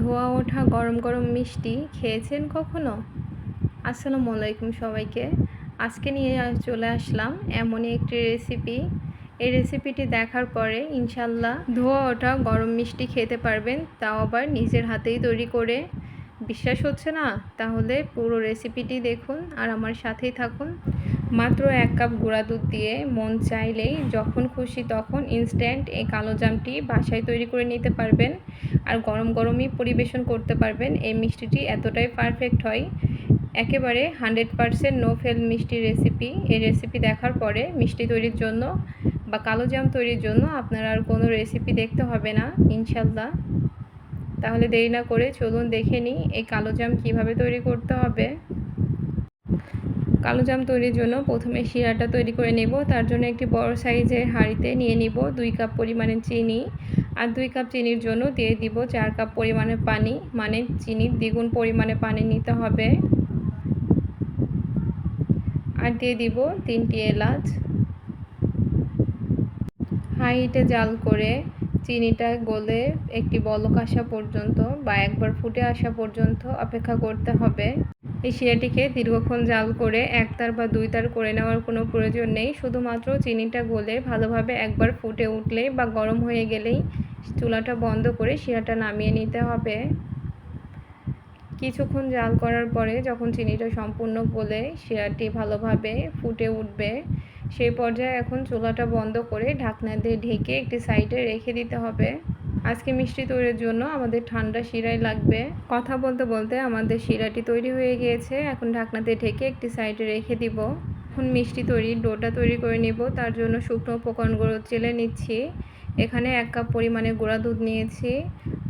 ধোয়া ওঠা গরম গরম মিষ্টি খেয়েছেন কখনো? আসসালামু আলাইকুম সবাইকে। আজকে নিয়ে চলে আসলাম এমনই একটি রেসিপি এই রেসিপিটি দেখার পরে ইনশাল্লাহ ধোয়া ওঠা গরম মিষ্টি খেতে পারবেন, তাও আবার নিজের হাতেই তৈরি করে। বিশ্বাস হচ্ছে না? তাহলে পুরো রেসিপিটি দেখুন আর আমার সাথেই থাকুন। মাত্র এক কাপ গুঁড়া দুধ দিয়ে মন চাইলেই, যখন খুশি তখন ইনস্ট্যান্ট এই কালো জামটি বাসায় তৈরি করে নিতে পারবেন আর গরম গরমই পরিবেশন করতে পারবেন। এই মিষ্টিটি এতটাই পারফেক্ট হয়। একেবারে হান্ড্রেড পারসেন্ট নো ফেল মিষ্টি রেসিপি এই রেসিপি দেখার পরে মিষ্টি তৈরির জন্য বা কালো জাম তৈরির জন্য আপনার আর কোনো রেসিপি দেখতে হবে না ইনশাল্লাহ তাহলে দেরি না করে চলুন দেখে নিই এই কালো জাম কীভাবে তৈরি করতে হবে। কালো জাম তৈরির জন্য প্রথমে শিরাটা তৈরি করে নেব। তার জন্য একটি বড় সাইজের হাঁড়িতে নিয়ে নিব দুই কাপ পরিমাণে চিনি আর দুই কাপ চিনির জন্য দিয়ে দিব চার কাপ পরিমাণে পানি মানে চিনির দ্বিগুণ পরিমাণে পানি নিতে হবে। আর দিয়ে দিব তিনটি এলাচ। হাই হিটে জাল করে চিনিটা গলে একটি বলক আসা পর্যন্ত বা একবার ফুটে আসা পর্যন্ত অপেক্ষা করতে হবে। এই শিরাটিকে দীর্ঘক্ষণ জাল করে একতার বা দুই তার করে নেওয়ার কোনো প্রয়োজন নেই। শুধুমাত্র চিনিটা গলে ভালোভাবে একবার ফুটে উঠলেই বা গরম হয়ে গেলেই চুলাটা বন্ধ করে শিরাটা নামিয়ে নিতে হবে। কিছুক্ষণ জাল করার পরে যখন চিনিটা সম্পূর্ণ গলে শিরাটি ভালোভাবে ফুটে উঠবে, সেই পর্যায়ে এখন চুলাটা বন্ধ করে ঢাকনা দিয়ে ঢেকে একটি সাইডে রেখে দিতে হবে। আজকে মিষ্টি তৈরির জন্য আমাদের ঠান্ডা শিরাই লাগবে। কথা বলতে বলতে আমাদের শিরাটি তৈরি হয়ে গিয়েছে। এখন ঢাকনাতে ঢেকে একটি সাইডে রেখে দিব। এখন মিষ্টি তৈরি, ডোটা তৈরি করে নেব। তার জন্য শুকনো উপকরণগুলো চেলে নিচ্ছি। এখানে এক কাপ পরিমাণে গুঁড়া দুধ নিয়েছি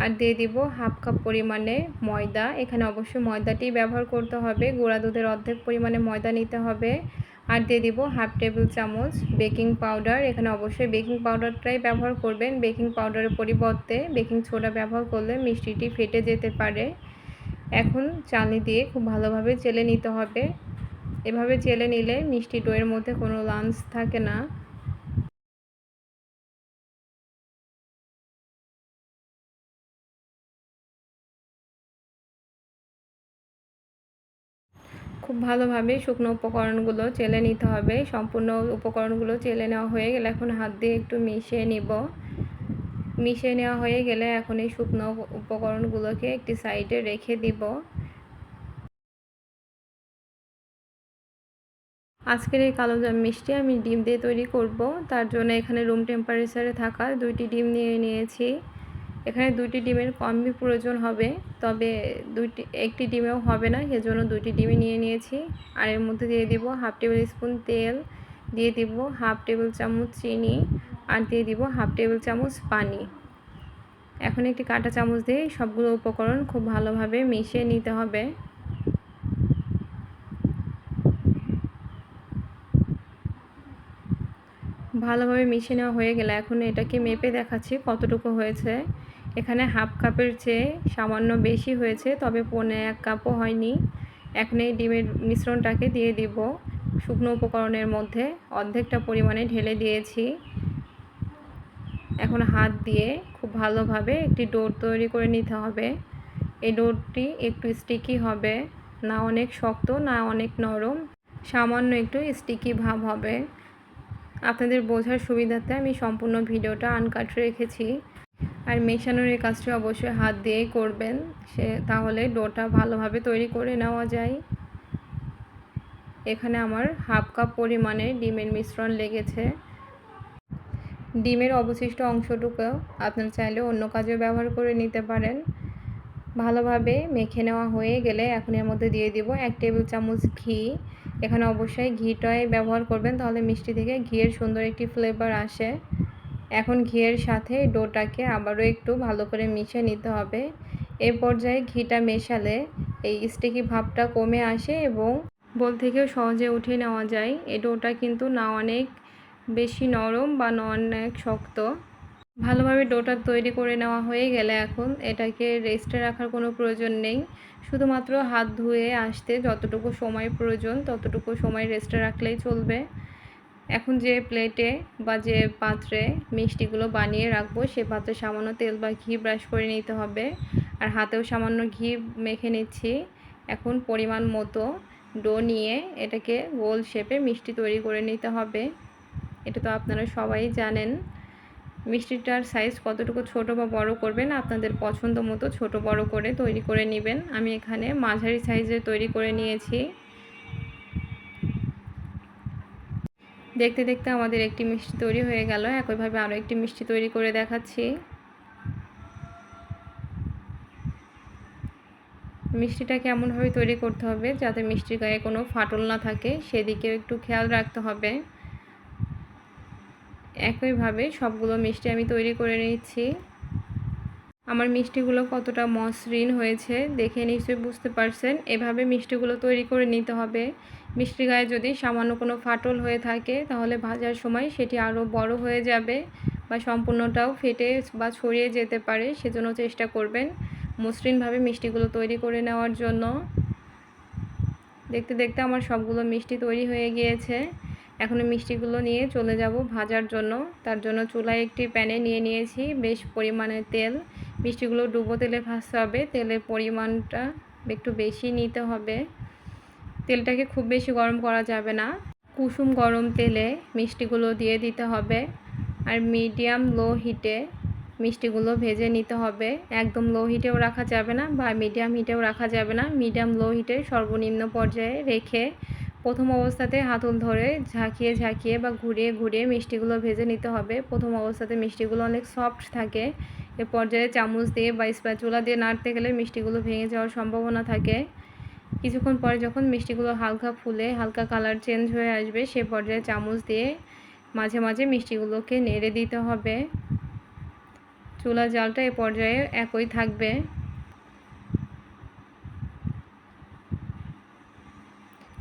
আর দিয়ে দিব হাফ কাপ পরিমাণে ময়দা। এখানে অবশ্যই ময়দাটি ব্যবহার করতে হবে। গুঁড়া দুধের অর্ধেক পরিমাণে ময়দা নিতে হবে। আর দিয়ে দিব হাফ টেবিল চামচ বেকিং পাউডার। এখানে অবশ্যই বেকিং পাউডারটাই ব্যবহার করবেন। বেকিং পাউডারের পরিবর্তে বেকিং সোডা ব্যবহার করলে মিষ্টিটি ফেটে যেতে পারে। এখন চালনি দিয়ে খুব ভালোভাবে চেলে নিতে হবে। এভাবে চেলে নিলে মিষ্টি ডোয়ের মধ্যে কোনো লাঞ্চ থাকে না। খুব ভালোভাবে শুকনো উপকরণগুলো চেলে নিতে হবে। সম্পূর্ণ উপকরণগুলো চেলে নেওয়া হয়ে গেলে এখন হাত দিয়ে একটু মিশিয়ে নিব। মিশিয়ে নেওয়া হয়ে গেলে এখন এই শুকনো উপকরণগুলোকে একটি সাইডে রেখে দিব। আজকের এই কালো জাম মিষ্টি আমি ডিম দিয়ে তৈরি করব। তার জন্য এখানে রুম টেম্পারেচারে থাকা দুইটি ডিম নিয়ে নিয়েছি। এখানে দুইটি ডিমের কমই প্রয়োজন হবে, তবে দুইটি, একটি ডিমেও হবে না, সেজন্য দুইটি ডিমই নিয়ে নিয়েছি। আর এর মধ্যে দিয়ে দিব হাফ টেবিল স্পুন তেল, দিয়ে দিব হাফ টেবিল চামচ চিনি, আর দিয়ে দিব হাফ টেবিল চামচ পানি। এখন একটি কাঁটা চামচ দিয়ে সবগুলো উপকরণ খুব ভালোভাবে মিশিয়ে নিতে হবে। ভালোভাবে মিশিয়ে নেওয়া হয়ে গেলে এখন এটাকে মেপে দেখাচ্ছি কতটুকু হয়েছে। এখানে হাফ কাপের চেয়ে সামান্য বেশি হয়েছে, তবে পৌনে এক কাপও হয়নি। এখন এই ডিমের মিশ্রণটাকে দিয়ে দিব। শুকনো উপকরণের মধ্যে অর্ধেকটা পরিমাণে ঢেলে দিয়েছি। এখন হাত দিয়ে খুব ভালোভাবে একটি ডোর তৈরি করে নিতে হবে। এই ডোরটি একটু স্টিকি হবে, না অনেক শক্ত, না অনেক নরম, সামান্য একটু স্টিকি ভাব হবে। আপনাদের বোঝার সুবিধাতে আমি সম্পূর্ণ ভিডিওটা আনকাট রেখেছি। আর মেশানোর এই কাজটি অবশ্যই হাত দিয়েই করবেন। সে তাহলে ডোটা ভালোভাবে তৈরি করে নেওয়া যায়। এখানে আমার হাফ কাপ পরিমাণে ডিমের মিশ্রণ লেগেছে। ডিমের অবশিষ্ট অংশটুকু আপনার চাইলে অন্য কাজেও ব্যবহার করে নিতে পারেন। ভালোভাবে মেখে নেওয়া হয়ে গেলে এখন এর মধ্যে দিয়ে দিব এক টেবিল চামচ ঘি। এখানে অবশ্যই ঘিটাই ব্যবহার করবেন, তাহলে মিষ্টি থেকে ঘিয়ের সুন্দর একটি ফ্লেভার আসে। এখন ঘিয়ের সাথে ডোটাকে আবারও একটু ভালো করে মিশিয়ে নিতে হবে। এই পর্যায়ে ঘিটা মেশালে এই স্টিকি ভাবটা কমে আসে এবং বল থেকেও সহজে উঠে নেওয়া যায়। এই ডোটা কিন্তু না অনেক বেশি নরম বা না অনেক শক্ত। ভালোভাবে ডোটা তৈরি করে নেওয়া হয়ে গেলে এখন এটাকে রেস্টে রাখার কোনো প্রয়োজন নেই। শুধুমাত্র হাত ধুয়ে আসতে যতটুকু সময় প্রয়োজন ততটুকু সময় রেস্টে রাখলেই চলবে। এখন যে প্লেটে বা যে পাত্রে মিষ্টিগুলো বানিয়ে রাখব, সে পাত্রে সামান্য তেল বা ঘি ব্রাশ করে নিতে হবে। আর হাতেও সামান্য ঘি মেখে নিচ্ছি। এখন পরিমাণ মতো ডো নিয়ে এটাকে গোল শেপে মিষ্টি তৈরি করে নিতে হবে। এটা তো আপনারা সবাই জানেন। মিষ্টিটার সাইজ কতটুকু ছোট বা বড় করবেন, আপনাদের পছন্দ মতো ছোট বড় করে তৈরি করে নেবেন। আমি এখানে মাঝারি সাইজে তৈরি করে নিয়েছি। দেখতে দেখতে আমাদের একটি মিষ্টি তৈরি হয়ে গেল। একইভাবে আরও একটি মিষ্টি তৈরি করে দেখাচ্ছি। মিষ্টিটা কেমনভাবে তৈরি করতে হবে যাতে মিষ্টির গায়ে কোনো ফাটল না থাকে, সেদিকেও একটু খেয়াল রাখতে হবে। একইভাবে সবগুলো মিষ্টি আমি তৈরি করে নিচ্ছি। আমার মিষ্টিগুলো কতটা মসৃণ হয়েছে দেখে নিশ্চয়ই বুঝতে পারছেন। এভাবে মিষ্টিগুলো তৈরি করে নিতে হবে। মিষ্টি গায়ে যদি সামান্য কোনো ফাটল হয়ে থাকে, তাহলে ভাজার সময় সেটি আরও বড় হয়ে যাবে বা সম্পূর্ণটাও ফেটে বা ছড়িয়ে যেতে পারে, সেজন্য চেষ্টা করবেন মসৃণভাবে মিষ্টিগুলো তৈরি করে নেওয়ার জন্য। দেখতে দেখতে আমার সবগুলো মিষ্টি তৈরি হয়ে গিয়েছে। এখন মিষ্টিগুলো নিয়ে চলে যাব ভাজার জন্য। তার জন্য চুলায় একটি প্যানে নিয়ে নিয়েছি বেশ পরিমাণে তেল। মিষ্টিগুলো ডুবো তেলে ভাজতে হবে, তেলের পরিমাণটা একটু বেশি নিতে হবে। তেলটাকে খুব বেশি গরম করা যাবে না। কুসুম গরম তেলে মিষ্টিগুলো দিয়ে দিতে হবে আর মিডিয়াম লো হিটে মিষ্টিগুলো ভেজে নিতে হবে। একদম লো হিটেও রাখা যাবে না বা মিডিয়াম হিটেও রাখা যাবে না। মিডিয়াম লো হিটে সর্বনিম্ন পর্যায়ে রেখে প্রথম অবস্থাতে হাতল ধরে ঝাঁকিয়ে ঝাঁকিয়ে বা ঘুরিয়ে ঘুরিয়ে মিষ্টিগুলো ভেজে নিতে হবে। প্রথম অবস্থাতে মিষ্টিগুলো অনেক সফট থাকে। এ পর্যায়ে চামচ দিয়ে বা স্প্যাচুলা দিয়ে নাড়তে গেলে মিষ্টিগুলো ভেঙে যাওয়ার সম্ভাবনা থাকে। কিছুক্ষণ পরে যখন মিষ্টিগুলো হালকা ফুলে, হালকা কালার চেঞ্জ হয়ে আসবে, সে পর্যায়ে চামচ দিয়ে মাঝে মাঝে মিষ্টিগুলোকে নেড়ে দিতে হবে। চুলা জালটা এ পর্যায়ে একই থাকবে।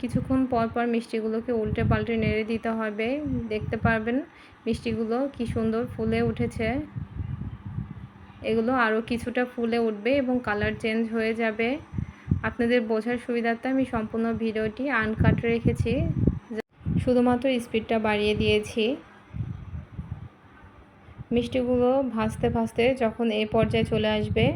কিছুক্ষণ পর পর মিষ্টিগুলোকে উল্টে পাল্টে নেড়ে দিতে হবে। দেখতে পারবেন মিষ্টিগুলো কি সুন্দর ফুলে উঠেছে। এগুলো আরও কিছুটা ফুলে উঠবে এবং কালার চেঞ্জ হয়ে যাবে। আপনাদের বোঝার সুবিধার্থে আমি সম্পূর্ণ ভিডিওটি আনকাট রেখেছি। শুধুমাত্র স্পিডটা বাড়িয়ে দিয়েছি। মিষ্টিগুলো ভাজতে ভাজতে যখন এই পর্যায়ে চলে আসবে,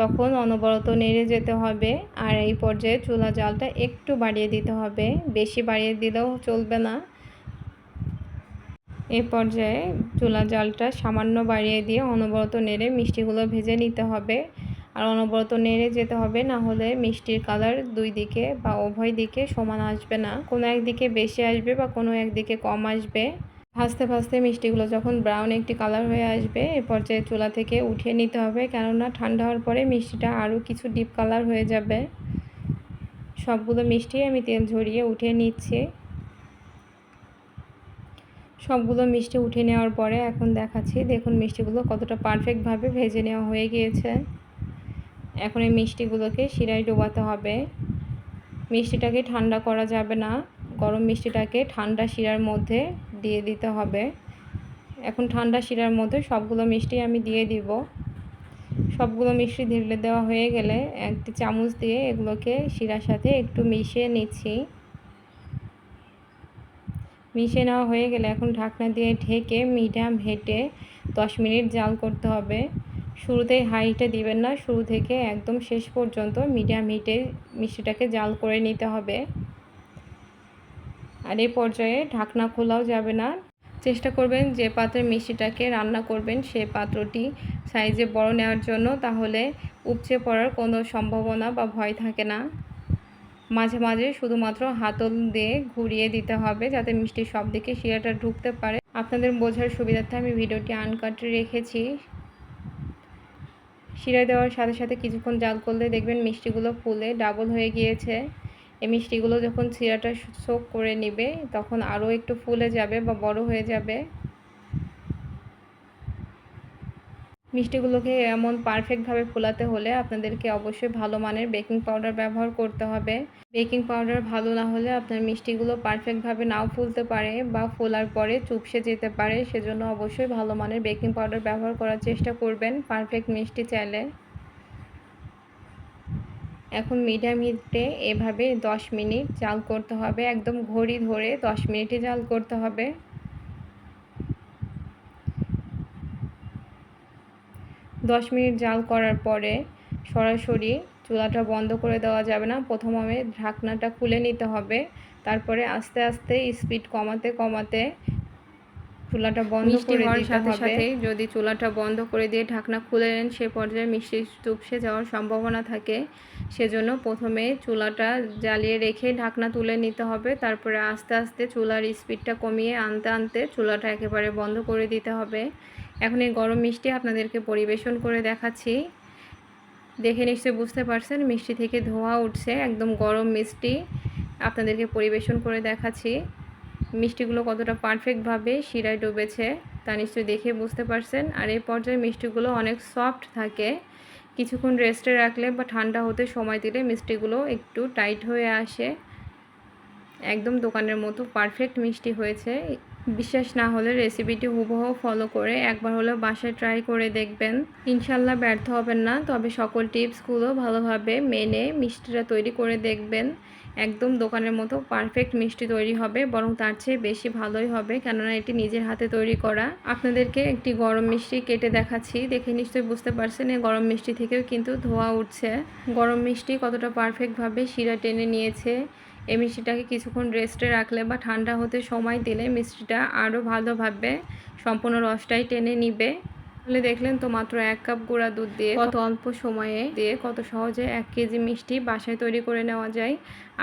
তখন অনবরত নেড়ে যেতে হবে আর এই পর্যায়ে চুলা জালটা একটু বাড়িয়ে দিতে হবে। বেশি বাড়িয়ে দিলেও চলবে না। এ পর্যায়ে চুলা জালটা সামান্য বাড়িয়ে দিয়ে অনবরত নেড়ে মিষ্টিগুলো ভেজে নিতে হবে। আর অনবরত নেড়ে যেতে হবে, না হলে মিষ্টির কালার দুই দিকে বা উভয় দিকে সমান আসবে না। কোনো একদিকে বেশি আসবে বা কোনো একদিকে কম আসবে। ভাজতে ভাজতে মিষ্টিগুলো যখন ব্রাউন একটি কালার হয়ে আসবে, এ পর্যায়ে চুলা থেকে উঠিয়ে নিতে হবে, কেননা ঠান্ডা হওয়ার পরে মিষ্টিটা আরও কিছু ডিপ কালার হয়ে যাবে। সবগুলো মিষ্টি আমি তেল ঝরিয়ে উঠিয়ে নিচ্ছি। সবগুলো মিষ্টি উঠে নেওয়ার পরে এখন দেখাচ্ছি, দেখুন মিষ্টিগুলো কতটা পারফেক্টভাবে ভেজে নেওয়া হয়ে গিয়েছে। এখন এই মিষ্টিগুলোকে শিরায় ডোবাতে হবে। মিষ্টিটাকে ঠান্ডা করা যাবে না। গরম মিষ্টিটাকে ঠান্ডা শিরার মধ্যে দিয়ে দিতে হবে। এখন ঠান্ডা শিরার মধ্যে সবগুলো মিষ্টি আমি দিয়ে দিব। সবগুলো মিষ্টি ঢেলে দেওয়া হয়ে গেলে একটি চামচ দিয়ে এগুলোকে শিরার সাথে একটু মিশিয়ে নিচ্ছি। মিশিয়ে নেওয়া হয়ে গেলে এখন ঢাকনা দিয়ে ঢেকে মিডিয়াম হেঁটে দশ মিনিট জাল করতে হবে। শুরুতেই হাই হিটে দিবেন না, শুরু থেকে একদম শেষ পর্যন্ত মিডিয়াম হিটে মিষ্টিটাকে জাল করে নিতে হবে। আর এই পর্যায়ে ঢাকনা খোলাও যাবে না। চেষ্টা করবেন যে পাত্রে মিষ্টিটাকে রান্না করবেন, সে পাত্রটি সাইজে বড় নেওয়ার জন্য, তাহলে উপচে পড়ার কোনো সম্ভাবনা বা ভয় থাকে না। মাঝে মাঝে শুধুমাত্র হাতল দিয়ে ঘুরিয়ে দিতে হবে, যাতে মিষ্টি সব দিকে শিরাটা ঢুকতে পারে। আপনাদের বোঝার সুবিধার্থে আমি ভিডিওটি আনকাটে রেখেছি। শিরা দেওয়ার সাথে সাথে কিছুক্ষণ জাল করলে দেখবেন মিষ্টিগুলো ফুলে ডাবল হয়ে গিয়েছে। এই মিষ্টিগুলো যখন শিরাটা সোক করে নেবে, তখন আরও একটু ফুলে যাবে বা বড় হয়ে যাবে। মিষ্টিগুলোকে এমন পারফেক্টভাবে ফোলাতে হলে আপনাদেরকে অবশ্যই ভালো মানের বেকিং পাউডার ব্যবহার করতে হবে। বেকিং পাউডার ভালো না হলে আপনার মিষ্টিগুলো পারফেক্টভাবে নাও ফুলতে পারে বা ফোলার পরে চুপসে যেতে পারে। সেজন্য অবশ্যই ভালো মানের বেকিং পাউডার ব্যবহার করার চেষ্টা করবেন পারফেক্ট মিষ্টি চাইলে। এখন মিডিয়াম হিটে এভাবে 10 মিনিট জাল করতে হবে। একদম ঘড়ি ধরে 10 মিনিটই জাল করতে হবে। দশ মিনিট জাল করার পরে সরাসরি চুলাটা বন্ধ করে দেওয়া যাবে না। প্রথমে ঢাকনাটা খুলে নিতে হবে। তারপরে আস্তে আস্তে স্পিড কমাতে কমাতে চুলাটা বন্ধ করে দিতে সাথে হবে। যদি চুলাটা বন্ধ করে দিয়ে ঢাকনা খুলে নেন সে পর্যায়ে মিষ্টি চুপসে যাওয়ার সম্ভাবনা থাকে। সেজন্য প্রথমে চুলাটা জ্বালিয়ে রেখে ঢাকনা তুলে নিতে হবে। তারপরে আস্তে আস্তে চুলার স্পিডটা কমিয়ে আনতে আনতে চুলাটা একেবারে বন্ধ করে দিতে হবে। এখন এই গরম মিষ্টি আপনাদেরকে পরিবেশন করে দেখাচ্ছি। দেখে নিশ্চয়ই বুঝতে পারছেন, মিষ্টি থেকে ধোঁয়া উঠছে, একদম গরম মিষ্টি আপনাদেরকে পরিবেশন করে দেখাচ্ছি। মিষ্টিগুলো কতটা পারফেক্টভাবে শিরায় ডুবেছে, তা নিশ্চয়ই দেখে বুঝতে পারছেন। আর এই পর্যায়ে মিষ্টিগুলো অনেক সফট থাকে। কিছুক্ষণ রেস্টে রাখলে বা ঠান্ডা হতে সময় দিলে মিষ্টিগুলো একটু টাইট হয়ে আসে। একদম দোকানের মতো পারফেক্ট মিষ্টি হয়েছে। বিশ্বাস না হলে রেসিপিটি হুবহু ফলো করে একবার হলেও বাসায় ট্রাই করে দেখবেন। ইনশাল্লাহ ব্যর্থ হবেন না, তবে সকল টিপসগুলো ভালোভাবে মেনে মিষ্টিটা তৈরি করে দেখবেন। একদম দোকানের মতো পারফেক্ট মিষ্টি তৈরি হবে, বরং তার চেয়ে বেশি ভালোই হবে, কেননা এটি নিজের হাতে তৈরি করা। আপনাদেরকে একটি গরম মিষ্টি কেটে দেখাচ্ছি, দেখে নিশ্চয়ই বুঝতে পারছেন এই গরম মিষ্টি থেকেও কিন্তু ধোয়া উঠছে। গরম মিষ্টি কতটা পারফেক্টভাবে শিরা টেনে নিয়েছে। এই মিষ্টিটাকে কিছুক্ষণ রেস্টে রাখলে বা ঠান্ডা হতে সময় দিলে মিষ্টিটা আরও ভালোভাবে সম্পূর্ণ রসটাই টেনে নিবে। তাহলে দেখলেন তো মাত্র এক কাপ গুঁড়া দুধ দিয়ে কত অল্প সময়ে দিয়ে কত সহজে এক কেজি মিষ্টি বাসায় তৈরি করে নেওয়া যায়।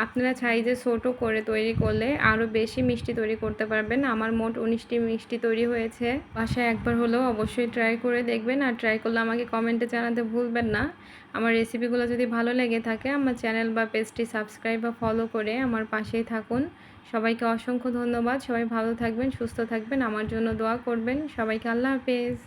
আপনারা চাই যে ছোটো করে তৈরি করলে আরও বেশি মিষ্টি তৈরি করতে পারবেন। আমার মোট উনিশটি মিষ্টি তৈরি হয়েছে। বাসায় একবার হলেও অবশ্যই ট্রাই করে দেখবেন আর ট্রাই করলে আমাকে কমেন্টে জানাতে ভুলবেন না। আমার রেসিপিগুলো যদি ভালো লেগে থাকে, আমার চ্যানেল বা পেজটি সাবস্ক্রাইব বা ফলো করে আমার পাশেই থাকুন। সবাইকে অসংখ্য ধন্যবাদ। সবাই ভালো থাকবেন, সুস্থ থাকবেন। আমার জন্য দোয়া করবেন। সবাইকে আল্লাহ হাফেজ।